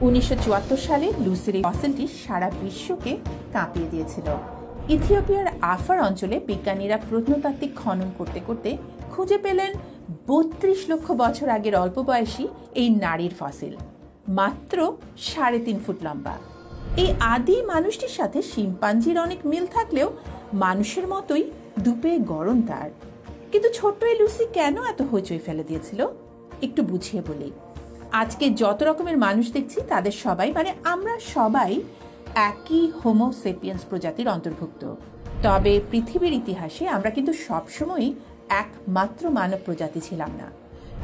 উনিশশো চুয়াত্তর সালে লুসির এই ফসিলটি সারা বিশ্বকে কাঁপিয়ে দিয়েছিল। ইথিওপিয়ার আফার অঞ্চলে বিজ্ঞানীরা প্রত্নতাত্ত্বিক খনন করতে করতে খুঁজে পেলেন বত্রিশ লক্ষ বছর আগের অল্প বয়সী এই নারীর ফসিল। মাত্র সাড়ে তিন ফুট লম্বা। এই আদি মানুষটির সাথে শিম্পাঞ্জির অনেক মিল থাকলেও মানুষের মতোই দুপে গরম তার। কিন্তু ছোট্ট এই লুসি কেন এত হইচই ফেলে দিয়েছিল? একটু বুঝিয়ে বলি। আজকে যত রকমের মানুষ দেখছি, তাদের সবাই মানে আমরা সবাই একই হোমো সেপিয়েন্স প্রজাতির অন্তর্ভুক্ত। তবে পৃথিবীর ইতিহাসে আমরা কিন্তু সবসময়ই একমাত্র মানব প্রজাতি ছিলাম না।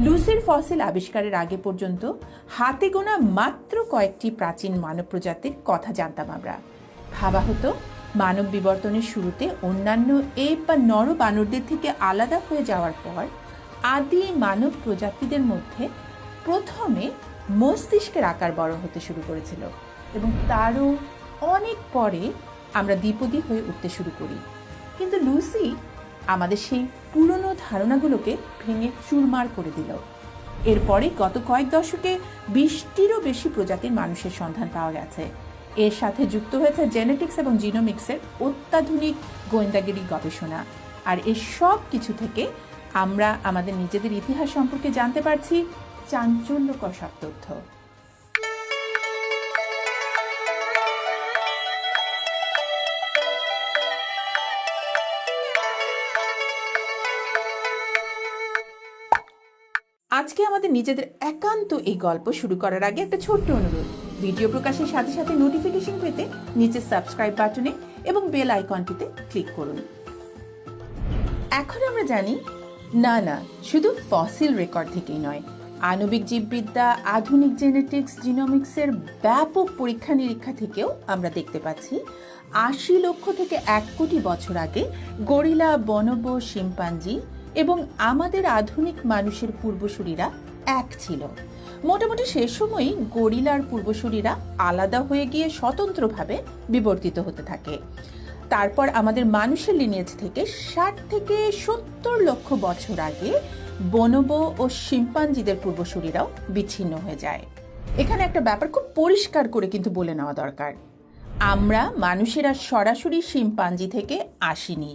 লুসির ফসিল আবিষ্কারের আগে পর্যন্ত হাতে গোনা মাত্র কয়েকটি প্রাচীন মানব প্রজাতির কথা জানতাম আমরা। ভাবা হতো, মানব বিবর্তনের শুরুতে অন্যান্য এপ বা নর বানরদের থেকে আলাদা হয়ে যাওয়ার পর আদি মানব প্রজাতিদের মধ্যে প্রথমে মস্তিষ্কের আকার বড় হতে শুরু করেছিল এবং তারও অনেক পরে আমরা দ্বিপদী হয়ে উঠতে শুরু করি। কিন্তু লুসি আমাদের সেই পুরনো ধারণাগুলোকে ভেঙে চুরমার করে দিল। এরপরে গত কয়েক দশকে বিশটিরও বেশি প্রজাতির মানুষের সন্ধান পাওয়া গেছে। এর সাথে যুক্ত হয়েছে জেনেটিক্স এবং জিনোমিক্সের অত্যাধুনিক গোয়েন্দাগিরি গবেষণা। আর এই সব কিছু থেকে আমরা আমাদের নিজেদের ইতিহাস সম্পর্কে জানতে পারছি চাঞ্চল্যকর সব তথ্য। আজকে আমাদের নিজেদের একান্ত এই গল্প শুরু করার আগে একটা ছোট্ট অনুরোধ। ভিডিও প্রকাশের সাথে সাথে নোটিফিকেশন পেতে নিচে সাবস্ক্রাইব বাটনে এবং বেল আইকনটিতে ক্লিক করুন। এখন আমরা জানি, না না, শুধু ফসিল রেকর্ড থেকেই নয় আণবিক জীববিদ্যা, আধুনিক জেনেটিক্স জিনোমিক্সের ব্যাপক পরীক্ষা নিরীক্ষা থেকেও আমরা দেখতে পাচ্ছি, আশি লক্ষ থেকে এক কোটি বছর আগে গরিলা বনব শিম্পাঞ্জি এবং আমাদের আধুনিক মানুষের পূর্বসূরীরা এক ছিল। মোটামুটি সে সময়ই গরিলার পূর্বসূরীরা আলাদা হয়ে গিয়ে স্বতন্ত্রভাবে বিবর্তিত হতে থাকে। তারপর আমাদের মানুষের লিনিয়েজ থেকে ষাট থেকে সত্তর লক্ষ বছর আগে বনব ও শিম্পাঞ্জিদের পূর্বসূরিরাও বিচ্ছিন্ন হয়ে যায়। এখানে একটা ব্যাপার খুব পরিষ্কার করে কিন্তু বলে নেওয়া দরকার। আমরা মানুষেরা সরাসরি শিম্পাঞ্জি থেকে আসিনি।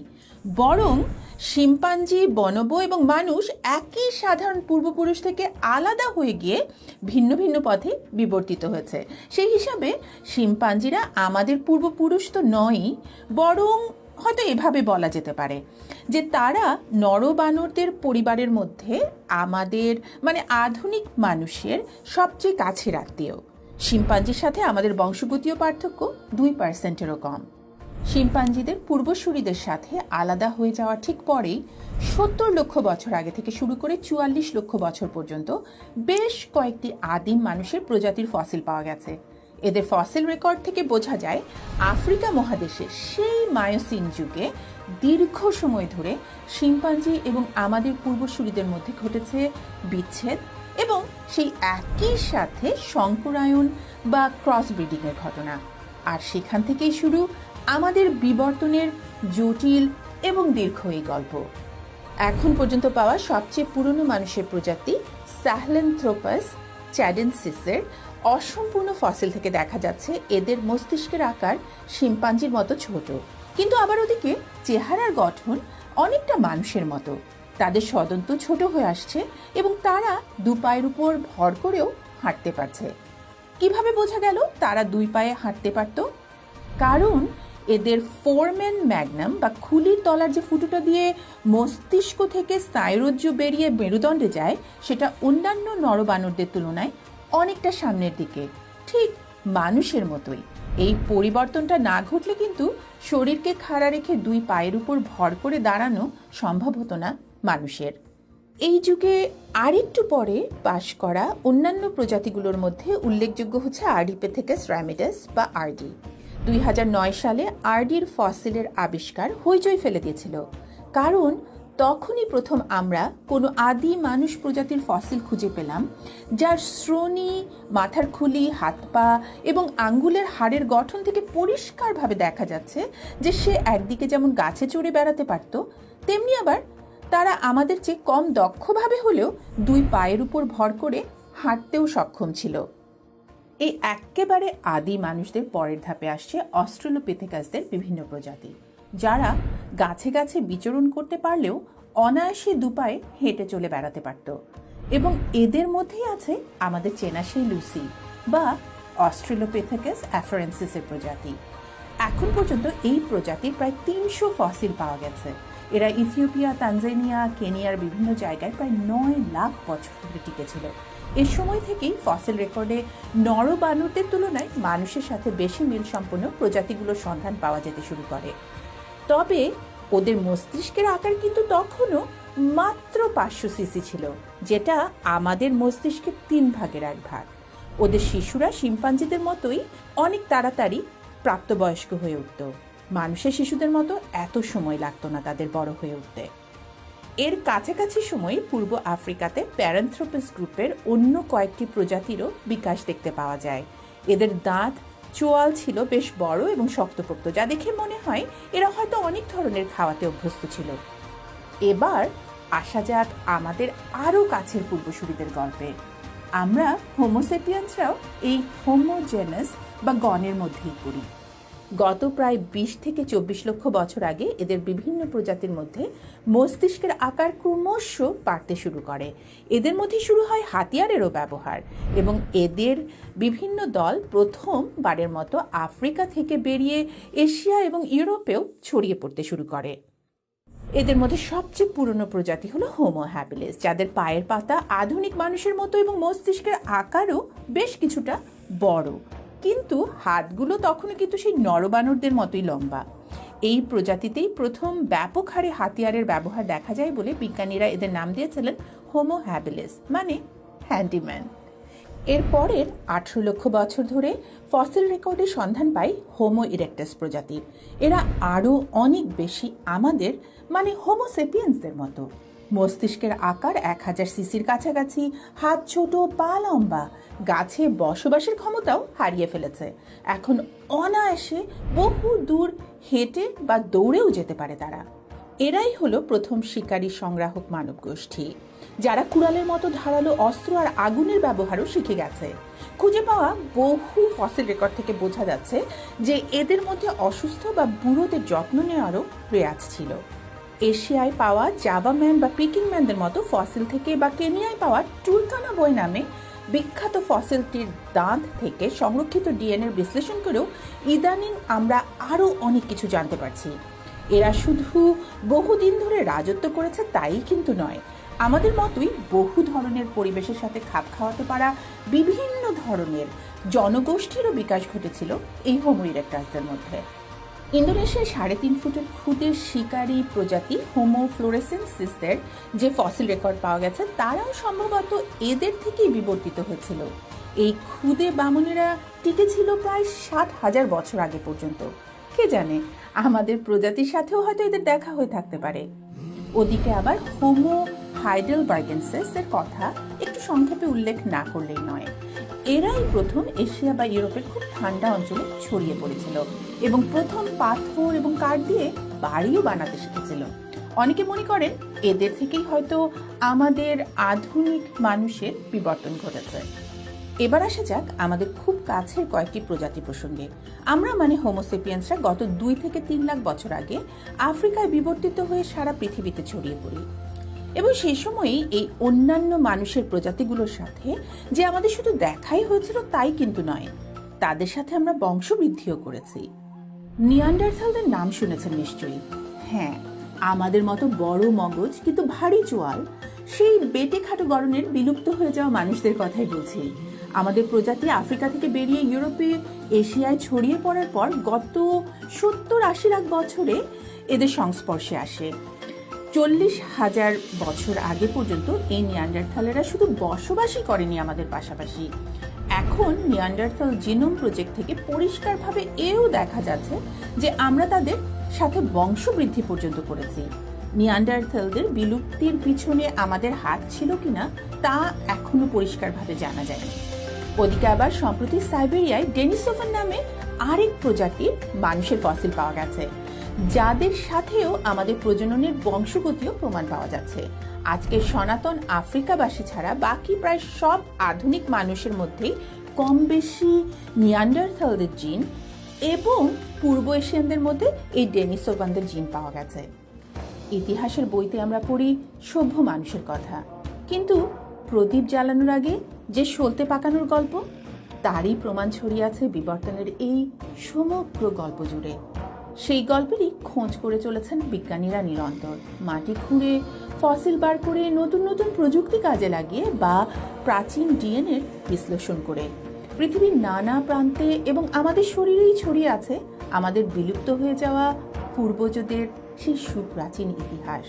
বরং শিম্পাঞ্জি, বনব এবং মানুষ একই সাধারণ পূর্বপুরুষ থেকে আলাদা হয়ে গিয়ে ভিন্ন ভিন্ন পথে বিবর্তিত হয়েছে। সেই হিসাবে শিম্পাঞ্জিরা আমাদের পূর্বপুরুষ তো নয়ই, বরং হয়তো এভাবে বলা যেতে পারে যে তারা নরবানরদের পরিবারের মধ্যে আমাদের মানে আধুনিক মানুষের সবচেয়ে কাছের আত্মীয়। শিম্পাঞ্জির সাথে আমাদের বংশগতীয় পার্থক্য দুই পার্সেন্টেরও কম। শিম্পাঞ্জিদের পূর্বসূরিদের সাথে আলাদা হয়ে যাওয়া ঠিক পরেই সত্তর লক্ষ বছর আগে থেকে শুরু করে চুয়াল্লিশ লক্ষ বছর পর্যন্ত বেশ কয়েকটি আদিম মানুষের প্রজাতির ফসিল পাওয়া গেছে। এদের ফসিল রেকর্ড থেকে বোঝা যায়, আফ্রিকা মহাদেশে সেই মায়োসিন যুগে দীর্ঘ সময় ধরে শিম্পাঞ্জি এবং আমাদের পূর্বসূরিদের মধ্যে ঘটেছে বিচ্ছেদ এবং সেই একই সাথে সংকরায়ন বা ক্রস ব্রিডিংয়ের ঘটনা। আর সেখান থেকেই শুরু আমাদের বিবর্তনের জটিল এবং দীর্ঘ এই গল্প। এখন পর্যন্ত পাওয়া সবচেয়ে পুরনো মানুষের প্রজাতি স্যাহলেন্থ্রোপাস চ্যাডেন্সিসের অসম্পূর্ণ ফসিল থেকে দেখা যাচ্ছে এদের মস্তিষ্কের আকার শিম্পাঞ্জির মতো ছোট। কিন্তু আবার ওদিকে চেহারার গঠন অনেকটা মানুষের মতো। তাদের সদন্ত ছোট হয়ে আসছে এবং তারা দু পায়ের উপর ভর করেও হাঁটতে পারছে। কীভাবে বোঝা গেল তারা দুই পায়ে হাঁটতে পারত? কারণ এদের ফোরম্যান ম্যাগনাম বা খুলির তলার যে ফুটোটা দিয়ে মস্তিষ্ক থেকে স্নায়ুরজ্জ বেরিয়ে মেরুদণ্ডে যায়, সেটা অন্যান্য নরবানরদের তুলনায় অনেকটা সামনের দিকে, ঠিক মানুষের মতোই। এই পরিবর্তনটা না ঘটলে কিন্তু শরীরকে খাড়া রেখে দুই পায়ের উপর ভর করে দাঁড়ানো সম্ভব হতো না মানুষের। এই যুগে আরেকটু পরে বাস করা অন্যান্য প্রজাতিগুলোর মধ্যে উল্লেখযোগ্য হচ্ছে আরডিপে থেকে স্র্যামিডাস বা আরডি। দুই হাজার নয় সালে আরডির ফসিলের আবিষ্কার হইচই ফেলে দিয়েছিল। কারণ, তখনই প্রথম আমরা কোনো আদি মানুষ প্রজাতির ফসিল খুঁজে পেলাম, যার শ্রোণি, মাথার খুলি, হাত পা এবং আঙ্গুলের হাড়ের গঠন থেকে পরিষ্কারভাবে দেখা যাচ্ছে যে সে একদিকে যেমন গাছে চড়ে বেড়াতে পারত, তেমনি আবার তারা আমাদের চেয়ে কম দক্ষভাবে হলেও দুই পায়ের উপর ভর করে হাঁটতেও সক্ষম ছিল। এই একেবারে আদি মানুষদের পরের ধাপে আসছে অস্ট্রেলোপিথেকাসদের বিভিন্ন প্রজাতি, যারা গাছে গাছে বিচরণ করতে পারলেও অনায়াসে দুপায়ে হেঁটে চলে বেড়াতে পারত। এবং এদের মধ্যেই আছে আমাদের চেনা সেই লুসি বা অস্ট্রেলোপেথাকাস অ্যাফারেন্সিসের প্রজাতি। এখন পর্যন্ত এই প্রজাতির প্রায় তিনশো ফসিল পাওয়া গেছে। এরা ইথিওপিয়া, তানজানিয়া, কেনিয়ার বিভিন্ন জায়গায় প্রায় নয় লাখ বছর ধরে টিকেছিল এ সময় থেকেই ফসিল রেকর্ডে নরবানরদের তুলনায় মানুষের সাথে বেশি মিল সম্পন্ন প্রজাতিগুলোর সন্ধান পাওয়া যেতে শুরু করে। তবে ওদের মস্তিষ্কের আকার কিন্তু তখনও মাত্র পাঁচশো সিসি ছিল, যেটা আমাদের মস্তিষ্কের তিন ভাগের এক ভাগ। ওদের শিশুরা শিম্পাঞ্জিদের মতোই অনেক তাড়াতাড়ি প্রাপ্তবয়স্ক হয়ে উঠত। মানুষের শিশুদের মতো এত সময় লাগতো না তাদের বড় হয়ে উঠতে। এর কাছাকাছি সময়ে পূর্ব আফ্রিকাতে প্যারান্থ্রোপাস গ্রুপের অন্য কয়েকটি প্রজাতিরও বিকাশ দেখতে পাওয়া যায়। এদের দাঁত, চোয়াল ছিল বেশ বড় এবং শক্তপোক্ত, যা দেখে মনে হয় এরা হয়তো অনেক ধরনের খাওয়াতে অভ্যস্ত ছিল। এবার আসা যাক আমাদের আরও কাছের পূর্বসূরিদের গল্পে। আমরা হোমোসেপিয়ান্সরাও এই হোমোজেনাস বা গণের মধ্যেই পড়ি। গত প্রায় বিশ থেকে চব্বিশ লক্ষ বছর আগে এদের বিভিন্ন প্রজাতির মধ্যে মস্তিষ্কের আকার ক্রমশ বাড়তে শুরু করে। এদের মধ্যে শুরু হয় হাতিয়ারেরও ব্যবহার এবং এদের বিভিন্ন দল প্রথম বারের মতো আফ্রিকা থেকে বেরিয়ে এশিয়া এবং ইউরোপেও ছড়িয়ে পড়তে শুরু করে। এদের মধ্যে সবচেয়ে পুরনো প্রজাতি হলো হোমো হ্যাবিলিস যাদের পায়ের পাতা আধুনিক মানুষের মতো এবং মস্তিষ্কের আকারও বেশ কিছুটা বড়। কিন্তু হাতগুলো তখনও কিন্তু সেই নরবানরদের মতোই লম্বা। এই প্রজাতিতেই প্রথম ব্যাপক হারে হাতিয়ারের ব্যবহার দেখা যায় বলে বিজ্ঞানীরা এদের নাম দিয়েছিলেন হোমো হ্যাবিলিস মানে হ্যান্ডিম্যান এর পরের আঠেরো লক্ষ বছর ধরে ফসিল রেকর্ডে সন্ধান পাই হোমো ইরেক্টাস প্রজাতির। এরা আরও অনেক বেশি আমাদের মানে হোমোসেপিয়েন্সদের মতো। মস্তিষ্কের আকার এক হাজার সিসির কাছাকাছি, হাত ছোট, পা লম্বা। গাছে বসবাসের ক্ষমতাও হারিয়ে ফেলেছে। এখন অনায়াসে বহু দূর হেঁটে বা দৌড়েও যেতে পারে তারা। এরাই হলো প্রথম শিকারী সংগ্রাহক মানব গোষ্ঠী যারা কুড়ালের মতো ধারালো অস্ত্র আর আগুনের ব্যবহারও শিখে গেছে। খুঁজে পাওয়া বহু ফসিল রেকর্ড থেকে বোঝা যাচ্ছে যে এদের মধ্যে অসুস্থ বা বুড়োদের যত্ন নেওয়ারও রেয়াজ ছিল। এশিয়ায় পাওয়া জাভাম্যান বা পিকিং ম্যানদের মতো ফসিল থেকে বা কেনিয়ায় পাওয়া টুলকানা বই নামে বিখ্যাত ফসিলটির দাঁত থেকে সংরক্ষিত ডিএনএর বিশ্লেষণ করেও ইদানিং আমরা আরও অনেক কিছু জানতে পারছি। এরা শুধু বহুদিন ধরে রাজত্ব করেছে তাই কিন্তু নয়। আমাদের মতোই বহু ধরনের পরিবেশের সাথে খাপ খাওয়াতে পারা বিভিন্ন ধরনের জনগোষ্ঠীরও বিকাশ ঘটেছিল এই হোমো ইরেক্টাসদের মধ্যে। ইন্দোনেশিয়ার সাড়ে তিন ফুটের খুদের শিকারী প্রজাতি হোমো ফ্লোরেসেন্সিসদের যে ফসিল রেকর্ড পাওয়া গেছে, তারাও সম্ভবত এদের থেকেই বিবর্তিত হয়েছিল। এই খুদে বামনেরা টিকেছিল প্রায় ষাট হাজার বছর আগে পর্যন্ত। কে জানে, আমাদের প্রজাতির সাথেও হয়তো এদের দেখা হয়ে থাকতে পারে। ওদিকে আবার হোমো হাইডেলবার্গেন্সেস এর কথা একটু সংক্ষেপে উল্লেখ না করলেই নয়। এরাই প্রথম এশিয়া বা ইউরোপের খুব ঠান্ডা অঞ্চলে ছড়িয়ে পড়েছিল। এবং প্রথম পাথর এবং কাঠ দিয়ে বাড়িও বানাতে শিখেছিল। অনেকে মনে করেন এদের থেকেই হয়তো আমাদের আধুনিক মানুষের বিবর্তন ঘটেছে। এবার আসা যাক আমাদের খুব কাছের কয়েকটি প্রজাতি প্রসঙ্গে। আমরা মানে হোমোসেপিয়ান্সরা গত দুই থেকে তিন লাখ বছর আগে আফ্রিকায় বিবর্তিত হয়ে সারা পৃথিবীতে ছড়িয়ে পড়ি। এবং সেই সময়েই এই অন্যান্য মানুষের প্রজাতিগুলোর সাথে যে আমাদের শুধু দেখাই হয়েছিল তাই কিন্তু নয়, তাদের সাথে আমরা বংশবৃদ্ধিও করেছি। নিয়ান্ডারথালদের নাম শুনেছেন নিশ্চয়ই। হ্যাঁ আমাদের মতো বড় মগজ, কিন্তু ভারী চোয়াল, সেই বেটে খাটো গরনের বিলুপ্ত হয়ে যাওয়া মানুষদের কথাই বলছি। আমাদের প্রজাতি আফ্রিকা থেকে বেরিয়ে ইউরোপে, এশিয়ায় ছড়িয়ে পড়ার পর গত সত্তর আশি লাখ বছরে এদের সংস্পর্শে আসে। চল্লিশ হাজার বছর আগে পর্যন্ত এই নিয়ান্ডারথালেরা শুধু বসবাসই করেনি আমাদের পাশাপাশি। এখন নিয়ান্ডারথাল জিনোম প্রজেক্ট থেকে পরিষ্কারভাবে এও দেখা যাচ্ছে যে আমরা তাদের সাথে বংশবৃদ্ধি পর্যন্ত করেছি। নিয়ান্ডারথালদের বিলুপ্তির পিছনে আমাদের হাত ছিল কিনা তা এখনও পরিষ্কারভাবে জানা যায়নি। ওদিকে আবার সম্প্রতি সাইবেরিয়ায় ডেনিসোফান নামে আরেক প্রজাতির মানুষের ফসিল পাওয়া গেছে, যাদের সাথেও আমাদের প্রজননের বংশগতিও প্রমাণ পাওয়া যাচ্ছে। আজকের সনাতন আফ্রিকাবাসী ছাড়া বাকি প্রায় সব আধুনিক মানুষের মধ্যেই কম বেশি নিয়ান্ডারথালদের জিন এবং পূর্ব এশিয়ানদের মধ্যে এই ডেনিসোভানদের জিন পাওয়া গেছে। ইতিহাসের বইতে আমরা পড়ি সভ্য মানুষের কথা। কিন্তু প্রদীপ জ্বালানোর আগে যে সলতে পাকানোর গল্প, তারই প্রমাণ ছড়িয়ে আছে বিবর্তনের এই সমগ্র গল্প জুড়ে। সেই গল্পেরই খোঁজ করে চলেছেন বিজ্ঞানীরা নিরন্তর। মাটি খুঁড়ে, ফসিল বার করে নতুন নতুন প্রযুক্তি কাজে লাগিয়ে বা প্রাচীন ডিএনএর বিশ্লেষণ করে। পৃথিবীর নানা প্রান্তে এবং আমাদের শরীরেই ছড়িয়ে আছে আমাদের বিলুপ্ত হয়ে যাওয়া পূর্বজদের সেই সুপ্রাচীন ইতিহাস।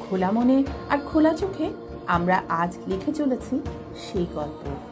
খোলা মনে আর খোলা চোখে আমরা আজ লিখে চলেছি সেই গল্প।